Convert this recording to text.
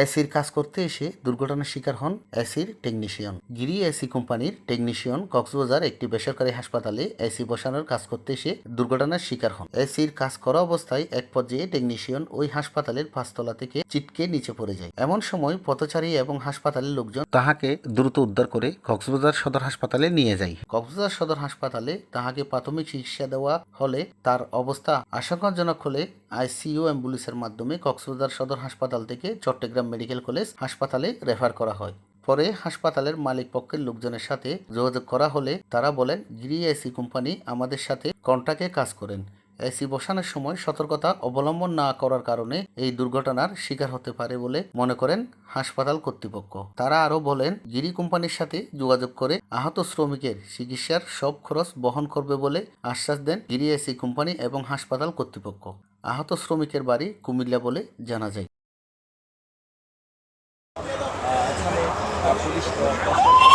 এসির কাজ করতে এসে দুর্ঘটনার শিকার হন এসির টেকনিশিয়ান। গিরি এসি কোম্পানির টেকনিশিয়ান কক্সবাজার একটি বেসরকারি হাসপাতালে এসি বসানোর কাজ করতে এসে দুর্ঘটনার শিকার হন। এসির কাজ করা অবস্থায় এক পর্যায়ে টেকনিশিয়ান ওই হাসপাতালের পাঁচতলা থেকে চিটকে নিচে পড়ে যায়। এমন সময় পথচারী এবং হাসপাতালের লোকজন তাহাকে দ্রুত উদ্ধার করে কক্সবাজার সদর হাসপাতালে নিয়ে যায়। কক্সবাজার সদর হাসপাতালে তাহাকে প্রাথমিক চিকিৎসা দেওয়া হলে তার অবস্থা আশঙ্কাজনক হলে আইসিইউ অ্যাম্বুলেন্সের মাধ্যমে কক্সবাজার সদর হাসপাতাল থেকে চট্টগ্রাম মেডিকেল কলেজ হাসপাতালে রেফার করা হয়। পরে হাসপাতালের মালিক পক্ষের লোকজনের সাথে যোগাযোগ করা হলে তারা বলেন, গিরি এসি কোম্পানি আমাদের সাথে কন্ট্রাক্টে কাজ করেন। এসি বসানোর সময় সতর্কতা অবলম্বন না করার কারণে এই দুর্ঘটনার শিকার হতে পারে বলে মনে করেন হাসপাতাল কর্তৃপক্ষ। তারা আরও বলেন, গিরি কোম্পানির সাথে যোগাযোগ করে আহত শ্রমিকের চিকিৎসার সব খরচ বহন করবে বলে আশ্বাস দেন গিরি এসি কোম্পানি এবং হাসপাতাল কর্তৃপক্ষ। আহত শ্রমিকের বাড়ি কুমিল্লা বলে জানা যায়। প্রশাসন